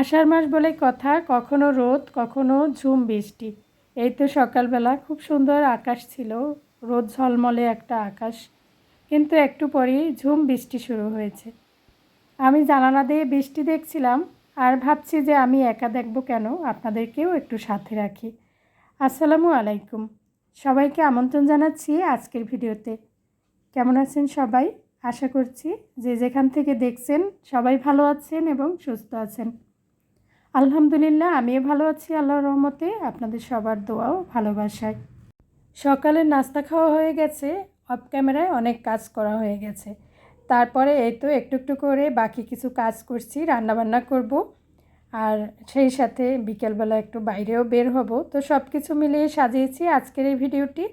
আষাঢ় মাস বলে কথা, কখনো রোদ, কখনো ঝুম বৃষ্টি। এই তো সকালবেলা, খুব সুন্দর আকাশ ছিল, রোদ ঝলমলে একটা আকাশ। কিন্তু একটু পরেই ঝুম বৃষ্টি শুরু হয়েছে। আমি জানালা দিয়ে বৃষ্টি দেখছিলাম, আর ভাবছি যে আমি একা দেখব কেন, আপনাদেরকেও একটু সাথে রাখি। আসসালামু আলাইকুম। সবাইকে আমন্ত্রণ জানাচ্ছি আজকের ভিডিওতে। কেমন আছেন সবাই? আশা করছি যে যেখান থেকে দেখছেন সবাই ভালো আছেন এবং সুস্থ আছেন। আলহামদুলিল্লাহ, আমিও ভালো আছি আল্লাহর রহমতে। আপনাদের সবার দোয়াও ভালোবাসায়। সকালে নাস্তা খাওয়া হয়ে গেছে, অফ ক্যামেরায় অনেক কাজ করা হয়ে গেছে। তারপরে এই তো একটু একটু করে বাকি কিছু কাজ করছি, রান্নাবান্না করব। আর সেই সাথে বিকেলবেলা একটু বাইরেও বের হব। তো সব কিছু মিলিয়ে সাজিয়েছি আজকের এই ভিডিওটি।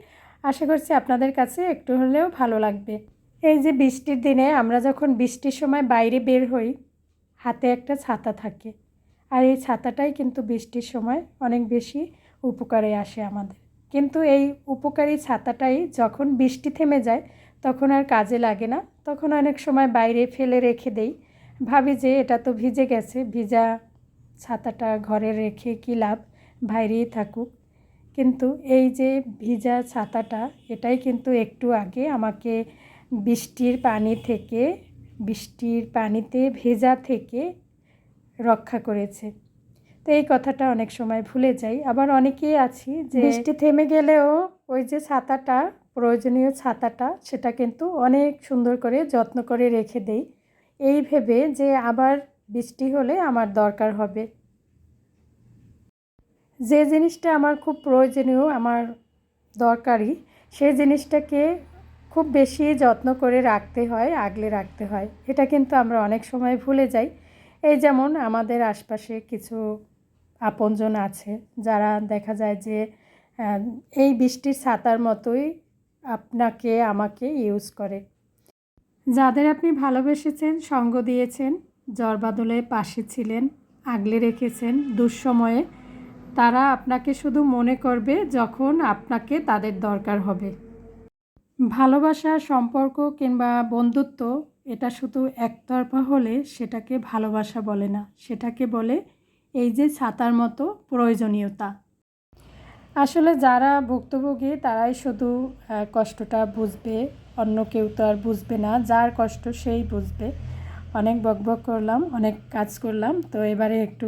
আশা করছি আপনাদের কাছে একটু হলেও ভালো লাগবে। এই যে বৃষ্টির দিনে আমরা যখন বৃষ্টির সময় বাইরে বের হই, হাতে একটা ছাতা থাকে। আর এই ছাতাটাই কিন্তু বৃষ্টির সময় অনেক বেশি উপকারে আসে আমাদের। কিন্তু এই উপকারী ছাতাটাই যখন বৃষ্টি থেমে যায়, তখন আর কাজে লাগে না। তখন অনেক সময় বাইরে ফেলে রেখে দেই। ভাবি যে এটা তো ভিজে গেছে, ভিজা ছাতাটা ঘরে রেখে কী লাভ? বাইরেই থাকুক। কিন্তু এই যে ভিজা ছাতাটা, এটাই কিন্তু একটু আগে আমাকে বৃষ্টির পানি থেকে, বৃষ্টির পানিতে ভেজা থেকে রক্ষা করেছে। তো এই কথাটা অনেক সময় ভুলে যাই। আবার অনেকেই আছি যে বৃষ্টি থেমে গেলেও ওই যে ছাতাটা, প্রয়োজনীয় ছাতাটা, সেটা কিন্তু অনেক সুন্দর করে যত্ন করে রেখে দেই। এই ভেবে যে আবার বৃষ্টি হলে আমার দরকার হবে। যে জিনিসটা আমার খুব প্রয়োজনীয়, আমার দরকারি সেই জিনিসটাকে খুব বেশি যত্ন করে রাখতে হয়, আগলে রাখতে হয়। এটা কিন্তু আমরা অনেক সময় ভুলে যাই। এই যেমন আমাদের আশপাশে কিছু আপনজন আছে যারা দেখা যায় যে এই বৃষ্টির ছাতার মতোই আপনাকে, আমাকে ইউজ করে। যাদের আপনি ভালোবেসেছেন, সঙ্গ দিয়েছেন, জ্বর বাদলে পাশে ছিলেন, আগলে রেখেছেন দুঃসময়ে, তারা আপনাকে শুধু মনে করবে যখন আপনাকে তাদের দরকার হবে। ভালোবাসা, সম্পর্ক কিংবা বন্ধুত্ব এটা শুধু একতরফা হলে সেটাকে ভালোবাসা বলে না, সেটাকে বলে এই যে ছাতার মতো প্রয়োজনীয়তা। আসলে যারা ভুক্তভোগী তারাই শুধু কষ্টটা বুঝবে, অন্য কেউ তো আর বুঝবে না, যার কষ্ট সেই বুঝবে। অনেক বকবক করলাম, অনেক কাজ করলাম, তো এবারে একটু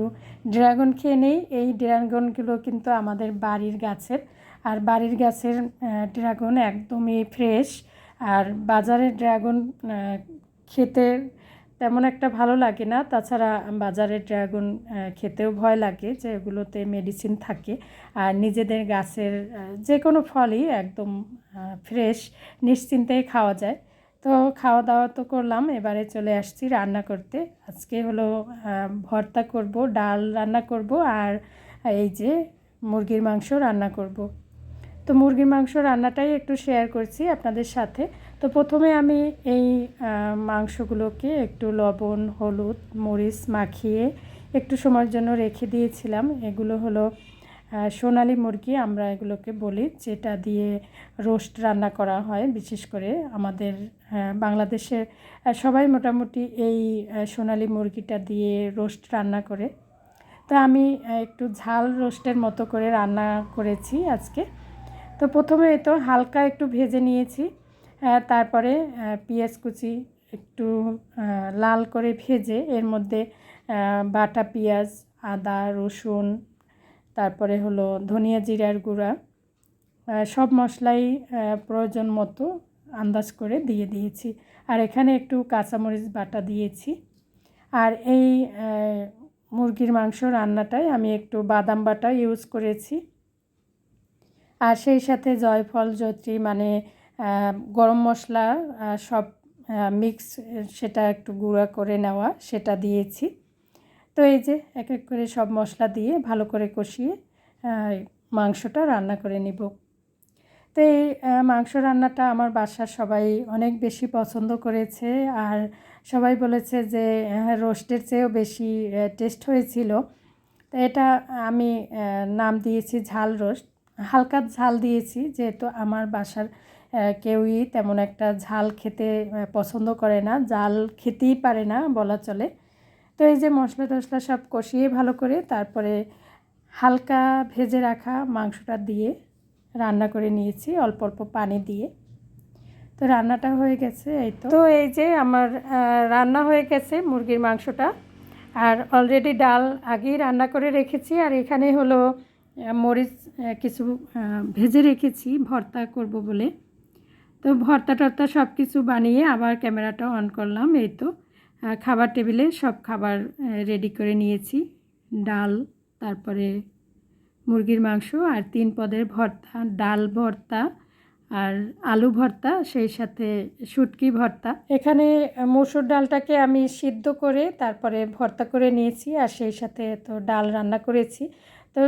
ড্রাগন খেয়ে নেই। এই ড্রাগনগুলো কিন্তু আমাদের বাড়ির গাছের, আর বাড়ির গাছের ড্রাগন একদমই ফ্রেশ, আর বাজারের ড্রাগন খেতে তেমন একটা ভালো লাগে না। তাছাড়া বাজারের ড্রাগন খেতেও ভয় লাগে যে এগুলোতে মেডিসিন থাকে। আর নিজেদের গাছের যে কোনো ফলই একদম ফ্রেশ নিশ্চিন্তেই খাওয়া যায়। তো খাওয়া দাওয়া তো করলাম, এবারে চলে আসছি রান্না করতে। আজকে হলো ভর্তা করব, ডাল রান্না করব আর এই যে মুরগির মাংস রান্না করব। তো মুরগির মাংস রান্নাটাই একটু শেয়ার করছি আপনাদের সাথে। তো প্রথমে আমি এই মাংসগুলোকে একটু লবণ, হলুদ, মরিচ মাখিয়ে একটু সময়ের জন্য রেখে দিয়েছিলাম। এগুলো হলো সোনালি মুরগি আমরা এগুলোকে বলি, যেটা দিয়ে রোস্ট রান্না করা হয়। বিশেষ করে আমাদের বাংলাদেশের সবাই মোটামুটি এই সোনালি মুরগিটা দিয়ে রোস্ট রান্না করে। তো আমি একটু ঝাল রোস্টের মতো করে রান্না করেছি আজকে। তো প্রথমে তো হালকা একটু ভেজে নিয়েছি। তারপরে পেঁয়াজ কুচি একটু লাল করে ভেজে এর মধ্যে বাটা পেঁয়াজ, আদা, রসুন, তারপরে হলো ধনিয়া জিরার গুঁড়া সব মশলাই প্রয়োজন মতো আন্দাজ করে দিয়ে দিয়েছি। আর এখানে একটু কাঁচামরিচ বাটা দিয়েছি। আর এই মুরগির মাংস রান্নাটায় আমি একটু বাদাম বাটা ইউজ করেছি। আর সেই সাথে জয়ফল, জয়ত্রী মানে গরম মশলা সব মিক্স সেটা একটু গুঁড়া করে নেওয়া, সেটা দিয়েছি। তো এই যে এক এক করে সব মশলা দিয়ে ভালো করে কষিয়ে মাংসটা রান্না করে নিব। তো এই মাংস রান্নাটা আমার বাসার সবাই অনেক বেশি পছন্দ করেছে। আর সবাই বলেছে যে রোস্টের চেয়েও বেশি টেস্ট হয়েছিল। তো এটা আমি নাম দিয়েছি ঝাল রোস্ট। হালকা ঝাল দিয়েছি, যেহেতু আমার বাসার কেউই তেমন একটা ঝাল খেতে পছন্দ করে না। জাল খেতেই পারে না বলা চলে। তো এই যে মশলা টশলা সব কষিয়ে ভালো করে তারপরে হালকা ভেজে রাখা মাংসটা দিয়ে রান্না করে নিয়েছি, অল্প অল্প পানি দিয়ে। তো রান্নাটা হয়ে গেছে এই তো। তো এই যে আমার রান্না হয়ে গেছে মুরগির মাংসটা। আর অলরেডি ডাল আগেই রান্না করে রেখেছি। আর এখানে হলো মরিচ কিছু ভেজে রেখেছি, ভর্তা করব বলে। তো ভর্তা টর্তা সব কিছু বানিয়ে আবার ক্যামেরাটা অন করলাম, এই তো। খাবার টেবিলে সব খাবার রেডি করে নিয়েছি। ডাল, তারপরে মুরগির মাংস আর তিন পদের ভর্তা, ডাল ভর্তা আর আলু ভর্তা, সেই সাথে শুটকি ভর্তা। এখানে মসুর ডালটাকে আমি সিদ্ধ করে তারপরে ভর্তা করে নিয়েছি আর সেই সাথে তো ডাল রান্না করেছি। তো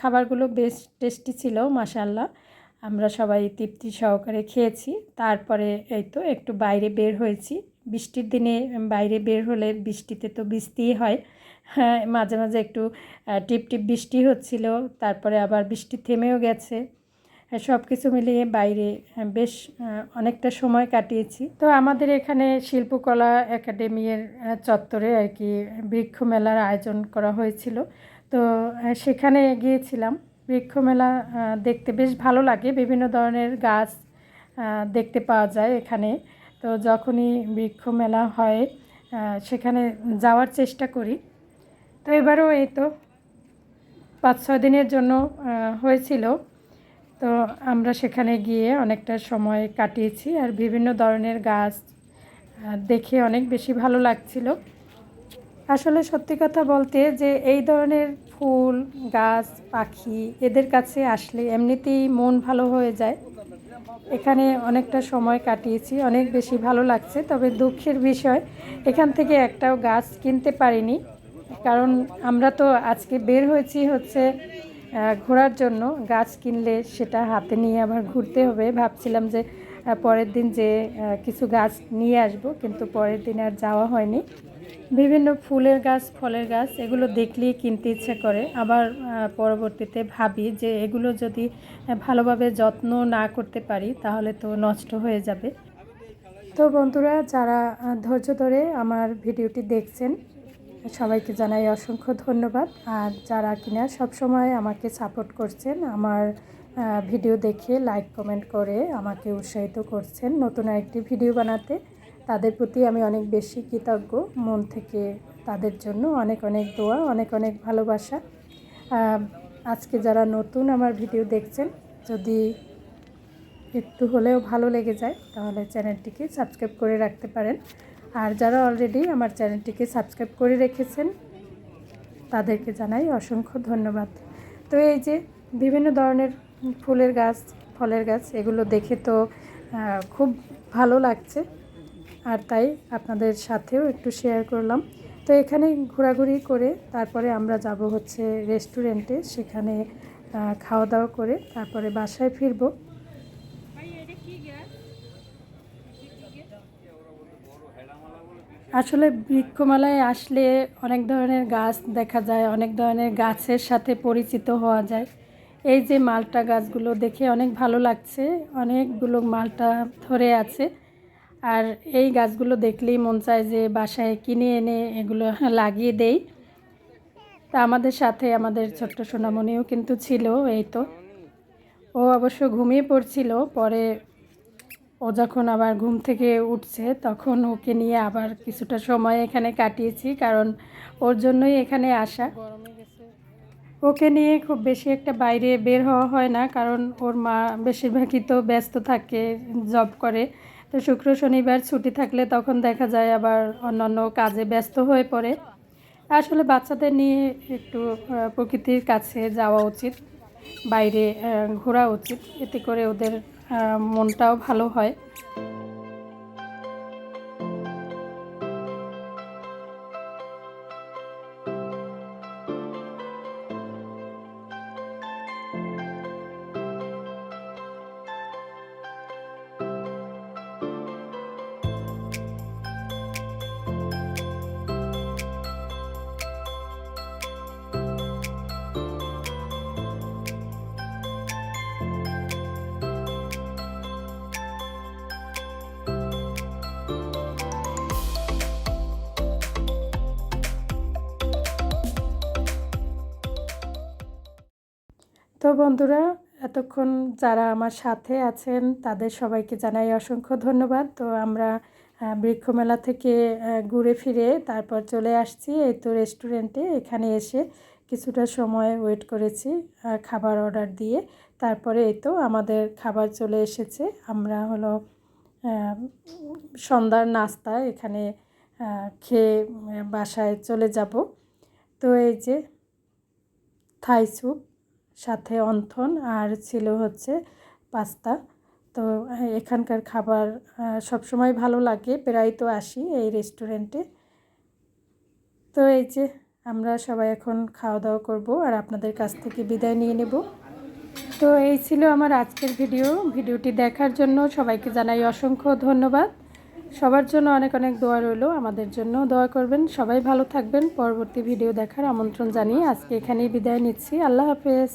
খাবারগুলো বেশ টেস্টি ছিল মাসাল্লাহ আমরা সবাই তৃপ্তি সহকারে খেয়েছি। তারপরে এই তো একটু বাইরে বের হয়েছি। বৃষ্টির দিনে বাইরে বের হলে বৃষ্টিতে তো বৃষ্টিই হয়। হ্যাঁ মাঝে মাঝে একটু টিপ টিপ বৃষ্টি হচ্ছিল, তারপরে আবার বৃষ্টি থেমেও গেছে। সব কিছু মিলিয়ে বাইরে বেশ অনেকটা সময় কাটিয়েছি। তো আমাদের এখানে শিল্পকলা একাডেমির চত্বরে আর কি বৃক্ষ মেলার আয়োজন করা হয়েছিল। তো সেখানে গিয়েছিলাম। বৃক্ষ মেলা আহ, দেখতে বেশ ভালো লাগে। বিভিন্ন ধরনের গাছ দেখতে পাওয়া যায় এখানে। তো যখনই বৃক্ষ মেলা হয় সেখানে যাওয়ার চেষ্টা করি। তো এবারও এই তো পাঁচ ছয় দিনের জন্য হয়েছিল। তো আমরা সেখানে গিয়ে অনেকটা সময় কাটিয়েছি আর বিভিন্ন ধরনের গাছ দেখে অনেক বেশি ভালো লাগছিল। আসলে সত্যি কথা বলতে যে এই ধরনের ফুল, গাছ, পাখি এদের কাছে আসলে এমনিতেই মন ভালো হয়ে যায়। এখানে অনেকটা সময় কাটিয়েছি, অনেক বেশি ভালো লাগছে, তবে দুঃখের বিষয়, এখান থেকে একটাও গাছ কিনতে পারিনি। কারণ আমরা তো আজকে বের হয়েছি হচ্ছে ঘোরার জন্য, গাছ কিনলে সেটা হাতে নিয়ে আবার ঘুরতে হবে। ভাবছিলাম যে পরের দিন যে কিছু গাছ নিয়ে আসব, কিন্তু পরের দিন আর যাওয়া হয়নি। বিভিন্ন ফুলের গাছ, ফলের গাছ, এগুলো দেখলেই কিনতে ইচ্ছে করে। আবার পরবর্তীতে ভাবি যে, এগুলো যদি ভালোভাবে যত্ন না করতে পারি, তাহলে তো নষ্ট হয়ে যাবে। তো বন্ধুরা, যারা ধৈর্য ধরে আমার ভিডিওটি দেখছেন, সবাইকে জানাই অসংখ্য ধন্যবাদ। আর যারা কিনা সবসময় আমাকে সাপোর্ট করছেন, আমার ভিডিও দেখে লাইক কমেন্ট করে আমাকে উৎসাহিত করছেন নতুন একটি ভিডিও বানাতে। তাদের প্রতি আমি অনেক বেশি কৃতজ্ঞ। মন থেকে তাদের জন্য অনেক অনেক দোয়া, অনেক অনেক ভালোবাসা। আজকে যারা নতুন আমার ভিডিও দেখছেন, যদি একটু হলেও ভালো লেগে যায়, তাহলে চ্যানেলটিকে সাবস্ক্রাইব করে রাখতে পারেন। আর যারা অলরেডি আমার চ্যানেলটিকে সাবস্ক্রাইব করে রেখেছেন, তাদেরকে জানাই অসংখ্য ধন্যবাদ। তো এই যে বিভিন্ন ধরনের ফুলের গাছ, ফলের গাছ, এগুলো দেখে তো খুব ভালো লাগছে। আর তাই আপনাদের সাথেও একটু শেয়ার করলাম। তো এখানে ঘোরাঘুরি করে তারপরে আমরা যাব হচ্ছে রেস্টুরেন্টে সেখানে খাওয়া দাওয়া করে তারপরে বাসায় ফিরবো। আসলে বৃক্ষমালায় আসলে অনেক ধরনের গাছ দেখা যায়, অনেক ধরনের গাছের সাথে পরিচিত হওয়া যায়। এই যে মালটা গাছগুলো দেখে অনেক ভালো লাগছে, অনেকগুলো মালটা ধরে আছে। আর এই গাছগুলো দেখলেই মন চায় যে বাসায় কিনে এনে এগুলো লাগিয়ে দেই। তা আমাদের সাথে আমাদের ছোট্ট সোনামণিও কিন্তু ছিল, এই তো। ও অবশ্য ঘুমিয়ে পড়ছিল, পরে ও যখন আবার ঘুম থেকে উঠছে তখন ওকে নিয়ে আবার কিছুটা সময় এখানে কাটিয়েছি, কারণ ওর জন্যই এখানে আসা। ওকে নিয়ে খুব বেশি একটা বাইরে বের হওয়া হয় না, কারণ ওর মা বেশিরভাগই তো ব্যস্ত থাকে, জব করে। তো শুক্র শনিবার ছুটি থাকলে তখন দেখা যায় আবার অন্যান্য কাজে ব্যস্ত হয়ে পড়ে। আসলে বাচ্চাদের নিয়ে একটু প্রকৃতির কাছে যাওয়া উচিত, বাইরে ঘোরা উচিত। এতে করে ওদের মনটাও ভালো হয়। তো বন্ধুরা, এতক্ষণ যারা আমার সাথে আছেন, তাদের সবাইকে জানাই অসংখ্য ধন্যবাদ। তো আমরা বৃক্ষমেলা থেকে ঘুরে ফিরে তারপর চলে আসছি এই তো রেস্টুরেন্টে। এখানে এসে কিছুটা সময় ওয়েট করেছি খাবার অর্ডার দিয়ে। তারপরে এই তো আমাদের খাবার চলে এসেছে। আমরা হলো সন্ধ্যার নাস্তা এখানে খেয়ে বাসায় চলে যাব। তো এই যে থাই স্যুপ সাথে অন্থন আর ছিল হচ্ছে পাস্তা। তো এখানকার খাবার সবসময় ভালো লাগে, প্রায় তো আসি এই রেস্টুরেন্টে তো এই যে আমরা সবাই এখন খাওয়া দাওয়া করব আর আপনাদের কাছ থেকে বিদায় নিয়ে নেব। তো এই ছিল আমার আজকের ভিডিও। ভিডিওটি দেখার জন্য সবাইকে জানাই অসংখ্য ধন্যবাদ। সবার জন্য অনেক অনেক দোয়া রইল। আমাদের জন্য দোয়া করবেন। সবাই ভালো থাকবেন। পরবর্তী ভিডিও দেখার আমন্ত্রণ জানিয়ে আজকে এখানেই বিদায় নিচ্ছি। আল্লাহ হাফেজ।